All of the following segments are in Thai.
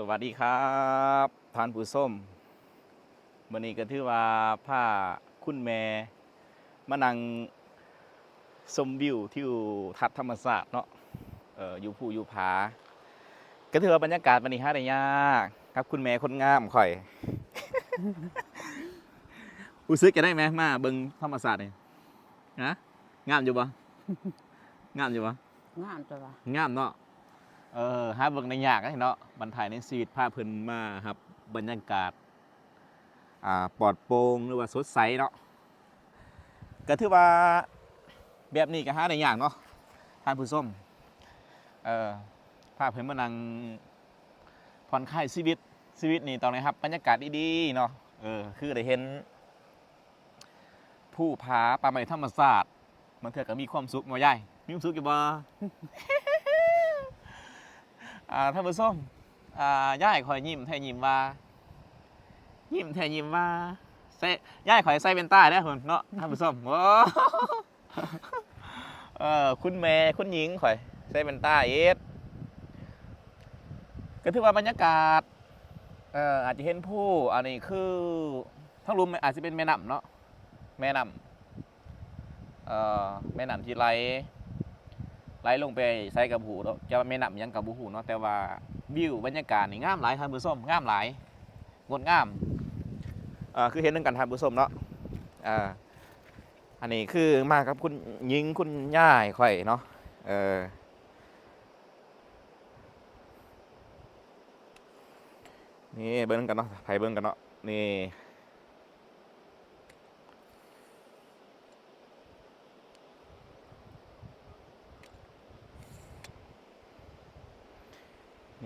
สวัสดีครับท่านผู้ส้มวันนี้ก็ถือว่าผ้าคุณแม่มานั่งชมวิวที่ทัดธรรมศาสตร์เนาะเอออยู่ผู้อยู่ผา ก็ถือว่าบรรยากาศวันนี้ฮะได้ยากครับคุณแม่คนงามข่อยรู้สึกจะได้ไหมมาเบิ่งธรรมศาสตร์นี่ฮะงามอยู่ปะงามอยู่ปะงามจังวะงามเนาะ เออฮาเบิ่งในยากเนาะบรรทายในชีวิตพาเพิ่นมาครับ บรรยากาศอ่าปลอดโปร่งหรือว่าสดใสเนาะก็ถือว่าแบบนี้ก็หาได้ยากเนาะท่านผู้ชมเออพาเพิ่นมานั่งผ่อนคลายชีวิตชีวิตนี่ตอนนี้ครับ บรรยากาศดีๆเนาะเออคือได้เห็น ผู้ผาป่าไม้ธรรมศาสตร์มันเถื่อก็มีความสุขมาใหญ่มีความสุขอยู่บ่ อ่าท่านผู้ชมอ่าย่ายคอยยิ้มแท้ยิ้มว่ายิ้มแท้ยิ้มว่าใส่ย่ายคอยใส่เป็นต้าได้อคนเนาะท่านผู้ชมโอ้เออคุณแม่คุณหญิงคอยใส่เป็นต้าเอสก็ถือว่าบรรยากาศเอ่ออาจจะเห็นผู้อันนี้คือทั้งรุมอาจจะเป็นแม่น้ำเนาะแม่น้ำเอ่อแม่น้ำที่ไหล ลลงไปใส่กับหูเนาะจะไม่นำหยังกับบูหูเนาะแต่ว่าวิวบรรยากาศนี่งามหลายท่านผู้ชมงามหลายงดงามอ่าคือเห็นนึงกันท่านผู้ชมเนาะอ่าอันนี้คือมากับคุณหญิงคุณย่ายข่อยเนาะเออนี่เบิ้งกันเนาะไทยเบิ้งกันเนาะนี่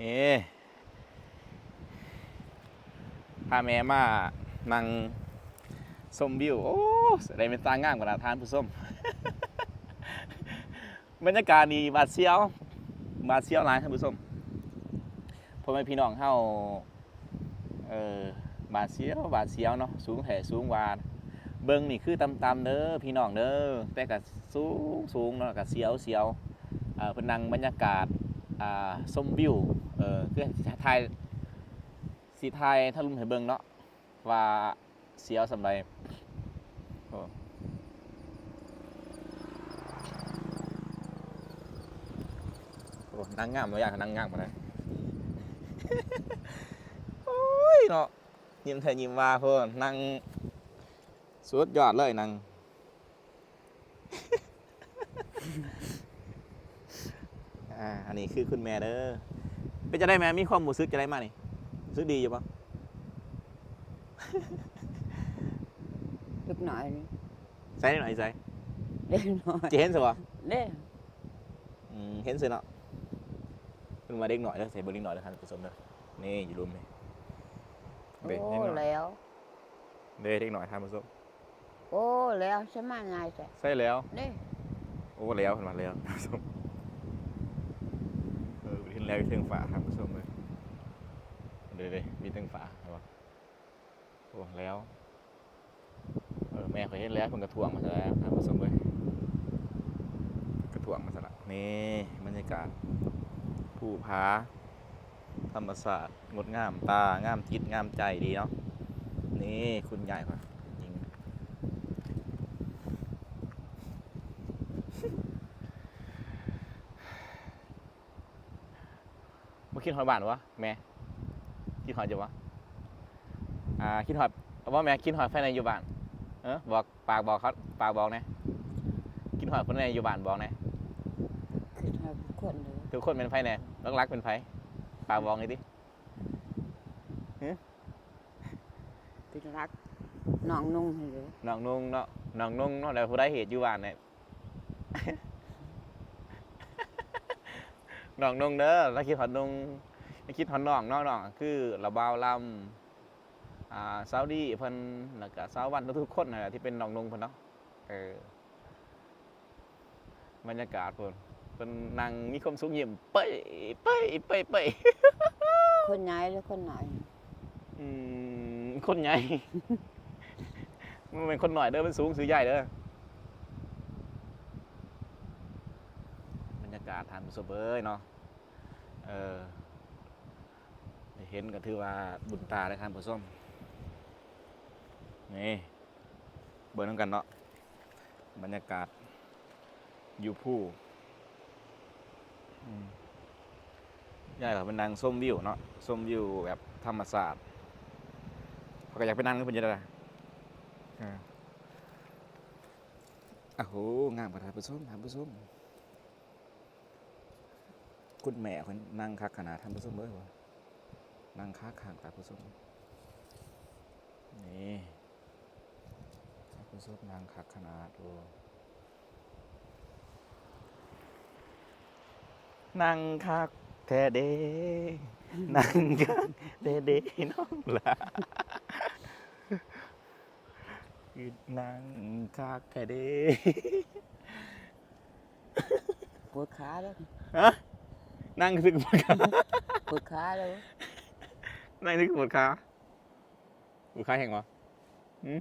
นี่พาแม่มานั่งชมวิว โอ้แสดงเป็นตางามกว่านะทานผู้ชมบรรยากาศดีบาดเซียว บาดเซียวหลายท่านผู้ชมพ่อแม่พี่น้องเฮาเออบาดเซียวบาดเซียวเนาะสูงแห่สูงวาดเบิ่งนี่คือตำๆเด้อพี่น้องเด้อแต่ก็สูงสูงเนาะก็เสียวเสียวเออเพิ่นนั่งบรรยากาศ ชมวิว เออคือสิถ่ายสิถ่ายถ้าลุมให้เบิงเนาะว่าเสียวสำไรโอ้โอ้นั่งงามมาอยากนั่งงามมาเลยโอ้ยเนาะยิ้มเธอยิ้มว่าเพื่อนนั่งสุดยอดเลยนั่ง อ่าอันนี้คือคุณแม่เด้อเป็นจะได้ไหมมีความรู้สึกจะได้มานี่รู้สึกดีอยู่ปะลึกหน่อยนี่ใส่หน่อยใส่เล็กหน่อยจะเห็นสิวะเล็กอืมเห็นสิเนาะคุณมาเด็กหน่อยเด้อใส่เบอร์เด็กหน่อยเด้อท่านผู้ชมเด้อนี่อยู่รุมนี่โอ้เด็กเด็กหน่อยแล้วเด้อเด็กหน่อยท่านผู้ชมโอ้แล้วใช่ไหมไงายจ้ะใส่แล้วเล็กโอ้แล้วเห็นมาแล้วท่านผู้ชม เออเห็นแล้วอยู่เทิงฝาท่านผู้ชมเลยเดี๋ยวเลยมีเทิงฝาใช่ปะโอ้แล้วเออแม่เคยเห็นแล้วคนกระทวงมาซะแล้วท่านผู้ชมเลยกระทวงมาซะละนี่บรรยากาศภูผาธรรมศาสตร์งดงามตางามจิตงามใจดีเนาะนี่คุณยายค่ะจริง มา คิดหอยบ้านวะแม่คิดหอยจะวะอ่าคิดหอยว่าแม่คิดหอยไฟในอยู่บ้านเออบอกปากบอกเขาปากบอกนะคิดหอยคนในอยู่บ้านบอกนะคือทำทุกคนเลยทุกคนเป็นไฟแน่รักรักเป็นไฟปากบอกเลยดิเป็นรักน้องนุ่งให้เลยน้องนุ่งเนาะน้องนุ่งเนาะแล้วผู้ได้เหตุอยู่บ้านเนี่ย น้องนุ่งเด้อแล้วคิดหอยนุ่งแล้วคิดหอยน้องเนาะน้องคือระบาวลำอ่าซาวดี้เพิ่นแล้วก็สาววันทุกๆคนนั่นแหละที่เป็นน้องนุ่งเพิ่นเนาะเออบรรยากาศเพิ่นเพิ่นนั่งมีความสุขยิ้มเป้ยเป้ยเป้ยเป้ยคนใหญ่หรือคนหน่อยอืมคนใหญ่ มันเป็นคนหน่อยเด้อมันสูงสือใหญ่เด้อบรรยากาศทานสุเบยเนาะ เออนี่เห็นก็ถือว่าบุญตาเลยครับผู้ชมนี่เบิ่งนำกันเนาะบรรยากาศอยู่ผู้อืมยายเราเป็นนางส้มวิวเนาะส้มวิวแบบธรรมศาสตร์เขาก็อยากไปนั่งกับเพิ่นจะได้อ่าอ้าวโหงามกว่าท่านผู้ชมท่านผู้ชม คุณแม่คนนั่งคักขนาดท่านผู้ชมเลยวะนั่งคักข้างท่านผู้ชมนี่ท่านผู้ชมนั่งคักขนาดโอ้นั่งคักแท้เด้นั่งคักแท้เด้น้องล่ะคือนั่งคักแท้เด้ปวดขาแล้วฮะ นั่งถึงปวดขาปวดขาแล้วนั่งถึงปวดขาปวดขาแห้งวะหืม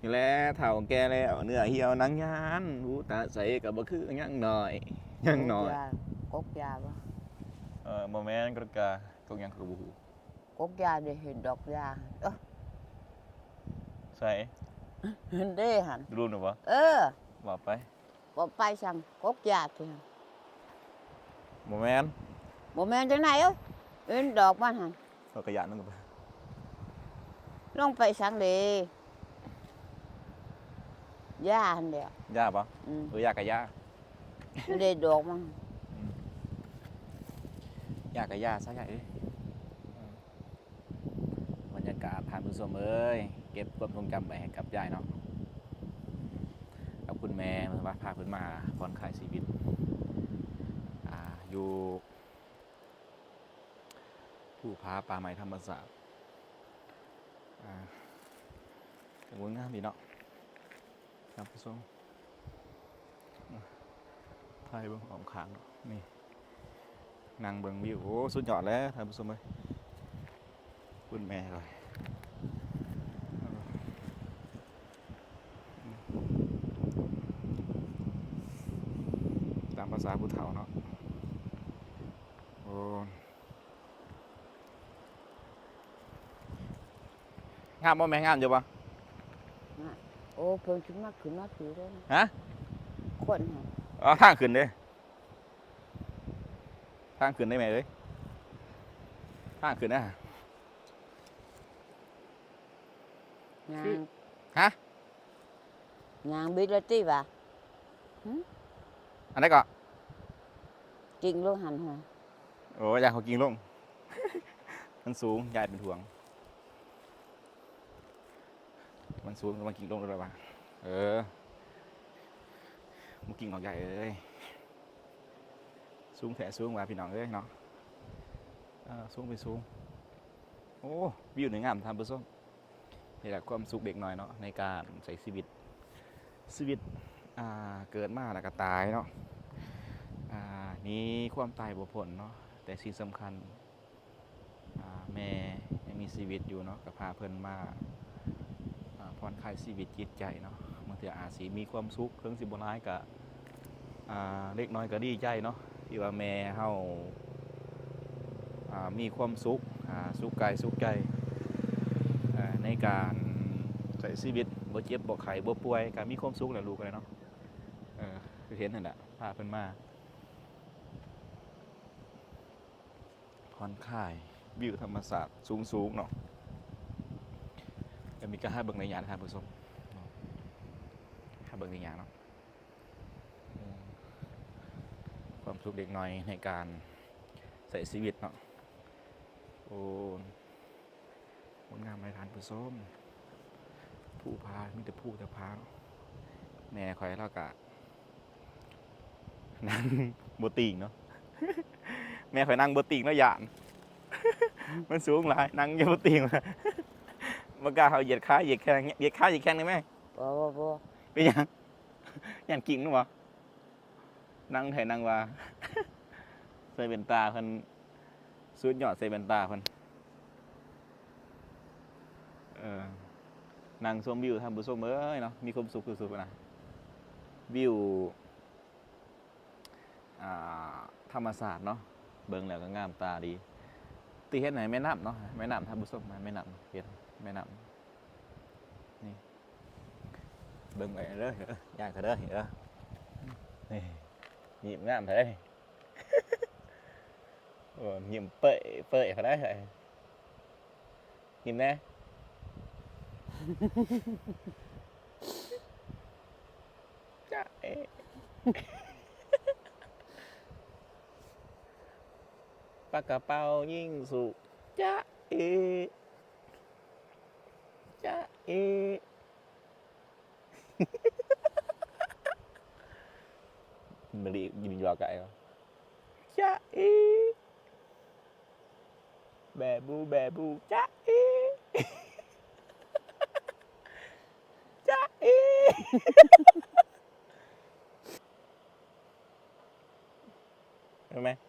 นี่แหละเถ่าแก่แล้วเนื้อเหี่ยวหนังยานหูตาใสกับบ่คือยังหน่อยยังหน่อยกกยาบ่เออโมเมนต์กระกากงยังคือบ่ฮู้กกยาได้เห็นดอกยาเอ้อใส่เห็นได้หันรู้หนูบ่เออว่าไปบ่ไปสั่งกกยาเถอะ โมเมนต์บ่แม่นจังไหนเอ้ยเห็นดอกมันหันเรากระยานนั่นก็ไปลองไปสั่งเลยยาหันเดียวย่าปะอืมเออยากะย่ามันได้ดอกมันยากะย่าซะใหญ่เอ้ยบรรยากาศทานผู้ชมเอ้ยเก็บความทรงจำไปให้กับยายเนาะกับคุณแม่มาว่าพาเพิ่นมาผ่อนคลายชีวิต อยู่ผู้พาป่าไม้ธรรมศาสตร์อ่ากังวลงามดีเนาะครับผู้ชมไทยเบิ่งออมขางเนาะนี่นั่งเบิ่งวิวโอ้สุดยอดแล้วท่านผู้ชมเอ้ยคุณแม่เลยตามภาษาผู้เฒ่าเนาะ งามบ่แม่งามอยู่ปะโอ้เพิ่นขึ้นมาขึ้นมาถือแล้วฮะคนหันอ๋อทางขึ้นเด้ทางขึ้นได้ไหมเอ้ยทางขึ้นนะยาคืองฮะยางบิดแล้วติว่าอันนี้นก็กิ่งลงหันหัวโอ้ยอยากเขากินลงมันสูงยายเป็นห่วง มันสูงมันกินลงได้ปะเออมันกินของใหญ่เอ้ยสูงแถสูงว่าพี่น้องเอ้ยเนาะสูงไปสูงโอ้วิวหนึ่งงามทำผู้มนี่แหละความสุขเด็กน้อยเนาะในการใช้ชีวิตชีวิตอ่าเกิดมาแล้วก็ตายเนาะอ่านี้ความตายบ่พ้นเนาะแต่สิ่งสำคัญแม่ยังมีชีวิตอยู่เนาะก็พาเพิ่อนมาอ่า ผ่อนคลายชีวิตจิตใจเนาะบางทีอาจสิมีความสุขเครื่องสิบ่ร้ายก็อ่าเล็กน้อยก็ดีใจเนาะที่ว่าแม่เฮาามีความสุขสุขกายสุขใจในการใช้ชีวิตบ่เจ็บบ่ไข้บ่ป่วยก็มีความสุขแหละลูกเลยเนาะเออคือเห็นนั่นแหละพาเพิ่นมาผ่อนคลายวิวธรรมศาสตร์สูงๆเนาะ ก็มีการให้เบิ่งในยานนะครับผู้ชมเนาะให้เบิ่งในยานเนาะความสุขเด็กน้อยในการใส่ชีวิตเนาะโอ้งดงามในทานผู้ชมผู้พามีแต่ผู้แต่พาเนาะแม่คอยแล้วกะนั่งบติงเนาะแม่คอยนั่งบติงแล้วหยาน มันสูงหลายนั่งอยู่บติงมา บ่กล้าเขาเหยียดขาเหยียดแข้งเหยียดขาเหยียดแข้งได้ไหมบ่บ่บ่เป็นหยังหยันกิ่งนึกวะนั่งไทยนั่งว่าใส่เป็นตาเพิ่นสุดยอดใส่เป็นตาเพิ่นเออนั่งชมวิวทำบุชมเอ้ยเนาะมีความสุขสุดๆนะวิวอ่าธรรมศาสตร์เนาะเบิ่งแล้วก็งามตาดีติตีเฮ็ดไหนแม่น้ำเนาะแม่น้ำท่านผู้ชมมาแม่น้ำเฮ็ด แม่น้ำนี่เบิ่งไปเด้อเด้ย่างเขาเด้อเห็นเด้อนี่ยิ้มงามเท่าได้โอ้ยิ้มเปื่อยเปื่อยเขาได้เหรอยิ้มแน่จ้าเอ๊ะปาก